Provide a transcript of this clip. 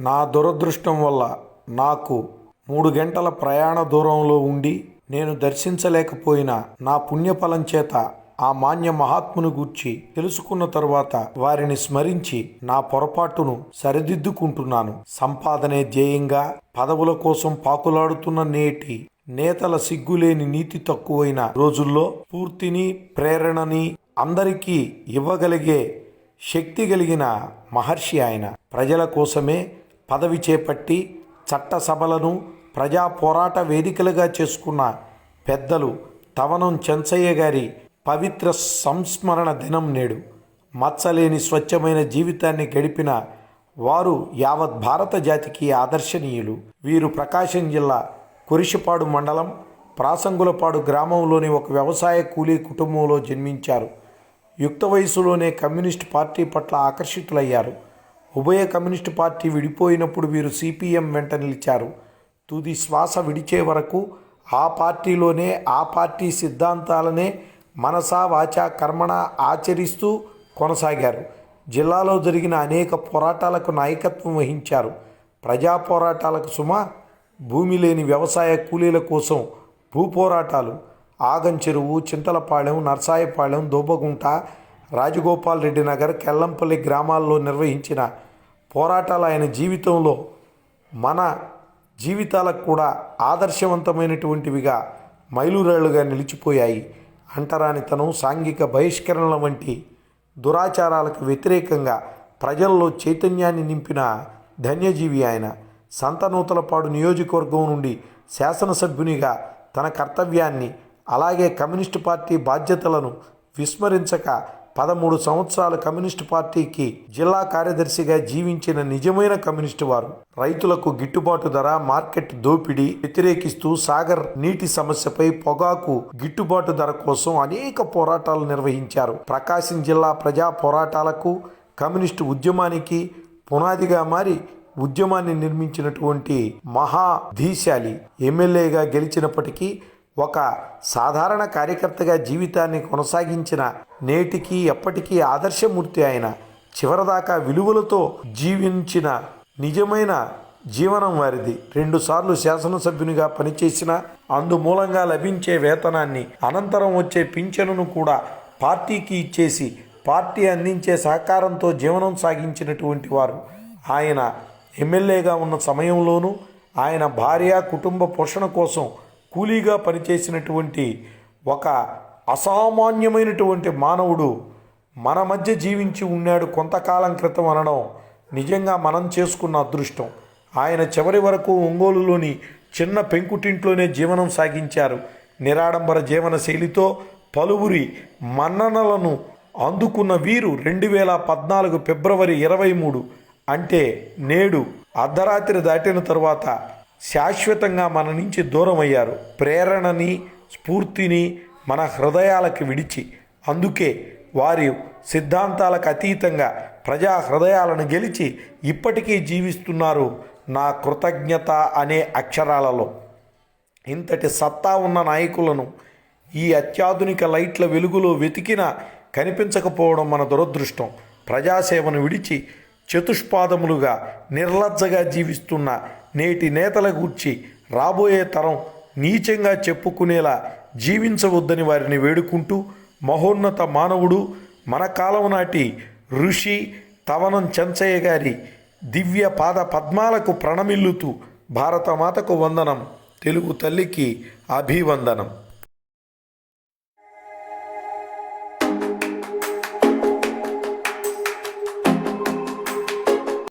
నా దురదృష్టం వల్ల నాకు మూడు గంటల ప్రయాణ దూరంలో ఉండి నేను దర్శించలేకపోయిన నా పుణ్యఫలం చేత ఆ మాన్య మహాత్ముని గూర్చి తెలుసుకున్న తరువాత వారిని స్మరించి నా పొరపాటును సరిదిద్దుకుంటున్నాను. సంపాదనే ధ్యేయంగా పదవుల కోసం పాకులాడుతున్న నేటి నేతల సిగ్గులేని నీతి తక్కువైన రోజుల్లో పూర్తిని ప్రేరణని అందరికీ ఇవ్వగలిగే శక్తి కలిగిన మహర్షి ఆయన. ప్రజల కోసమే పదవి చేపట్టి చట్టసభలను ప్రజా పోరాట వేదికలుగా చేసుకున్న పెద్దలు తవనం చెంచయ్య గారి పవిత్ర సంస్మరణ దినం నేడు. మచ్చలేని స్వచ్ఛమైన జీవితాన్ని గడిపిన వారు యావత్ భారత జాతికి ఆదర్శనీయులు. వీరు ప్రకాశం జిల్లా కురిసిపాడు మండలం ప్రాసంగులపాడు గ్రామంలోని ఒక వ్యవసాయ కూలీ కుటుంబంలో జన్మించారు. యుక్త వయసులోనే కమ్యూనిస్ట్ పార్టీ పట్ల ఆకర్షితులయ్యారు. ఉభయ కమ్యూనిస్టు పార్టీ విడిపోయినప్పుడు వీరు సిపిఎం వెంట నిలిచారు. తుది శ్వాస విడిచే వరకు ఆ పార్టీలోనే ఆ పార్టీ సిద్ధాంతాలనే మనసా వాచా కర్మణ ఆచరిస్తూ కొనసాగారు. జిల్లాలో జరిగిన అనేక పోరాటాలకు నాయకత్వం వహించారు. ప్రజా పోరాటాలకు సుమ భూమి లేని వ్యవసాయ కూలీల కోసం భూ పోరాటాలు. ఆగంచెరువు చింతలపాళెం నర్సాయపాళెం దోబగుంట రాజగోపాల్ రెడ్డి నగర్ కెల్లంపల్లి గ్రామాల్లో నిర్వహించిన పోరాటాలు ఆయన జీవితంలో మన జీవితాలకు కూడా ఆదర్శవంతమైనటువంటివిగా మైలురాళ్ళుగా నిలిచిపోయాయి. అంటరానితనం సాంఘిక బహిష్కరణల వంటి దురాచారాలకు వ్యతిరేకంగా ప్రజల్లో చైతన్యాన్ని నింపిన ధన్యజీవి ఆయన సంతనూతలపాడు నియోజకవర్గం నుండి శాసనసభ్యునిగా తన కర్తవ్యాన్ని అలాగే కమ్యూనిస్టు పార్టీ బాధ్యతలను విస్మరించక పదమూడు సంవత్సరాలు కమ్యూనిస్టు పార్టీకి జిల్లా కార్యదర్శిగా జీవించిన నిజమైన కమ్యూనిస్టు వారు. రైతులకు గిట్టుబాటు ధర మార్కెట్ దోపిడీ వ్యతిరేకిస్తూ సాగర్ నీటి సమస్యపై పొగాకు గిట్టుబాటు ధర కోసం అనేక పోరాటాలు నిర్వహించారు. ప్రకాశం జిల్లా ప్రజా పోరాటాలకు కమ్యూనిస్టు ఉద్యమానికి పునాదిగా మారి ఉద్యమాన్ని నిర్మించినటువంటి మహాధీశాలి ఎమ్మెల్యేగా గెలిచినప్పటికీ ఒక సాధారణ కార్యకర్తగా జీవితాన్ని కొనసాగించిన నేటికి ఎప్పటికీ ఆదర్శమూర్తి ఆయన చివరిదాకా విలువలతో జీవించిన నిజమైన జీవనం వారిది. రెండుసార్లు శాసనసభ్యునిగా పనిచేసిన అందుమూలంగా లభించే వేతనాన్ని అనంతరం వచ్చే పింఛనును కూడా పార్టీకి ఇచ్చేసి పార్టీ అందించే సహకారంతో జీవనం సాగించినటువంటి వారు. ఆయన ఎమ్మెల్యేగా ఉన్న సమయంలోనూ ఆయన భార్య కుటుంబ పోషణ కోసం కూలీగా పనిచేసినటువంటి ఒక అసామాన్యమైనటువంటి మానవుడు మన మధ్య జీవించి ఉన్నాడు కొంతకాలం క్రితం అనడం నిజంగా మనం చేసుకున్న అదృష్టం. ఆయన చివరి వరకు ఒంగోలులోని చిన్న పెంకుటింట్లోనే జీవనం సాగించారు. నిరాడంబర జీవన శైలితో పలువురి మన్ననలను అందుకున్న వీరు రెండు వేల పద్నాలుగు ఫిబ్రవరి ఇరవై మూడు అంటే నేడు అర్ధరాత్రి దాటిన తరువాత శాశ్వతంగా మన నుంచి దూరం అయ్యారు ప్రేరణని స్ఫూర్తిని మన హృదయాలకు విడిచి. అందుకే వారి సిద్ధాంతాలకు అతీతంగా ప్రజా హృదయాలను గెలిచి ఇప్పటికీ జీవిస్తున్నారు నా కృతజ్ఞత అనే అక్షరాలలో. ఇంతటి సత్తా ఉన్న నాయకులను ఈ అత్యాధునిక లైట్ల వెలుగులో వెతికిన కనిపించకపోవడం మన దురదృష్టం. ప్రజాసేవను విడిచి చతుష్పాదములుగా నిర్లజ్జగా జీవిస్తున్న నేటి నేతల గూర్చి రాబోయే తరం నీచంగా చెప్పుకునేలా జీవించవద్దని వారిని వేడుకుంటూ మహోన్నత మానవుడు మన కాలం నాటి ఋషి తవనం చెంచయ్య గారి దివ్య పాద పద్మాలకు ప్రణమిల్లుతూ భారతమాతకు వందనం తెలుగు తల్లికి అభివందనం.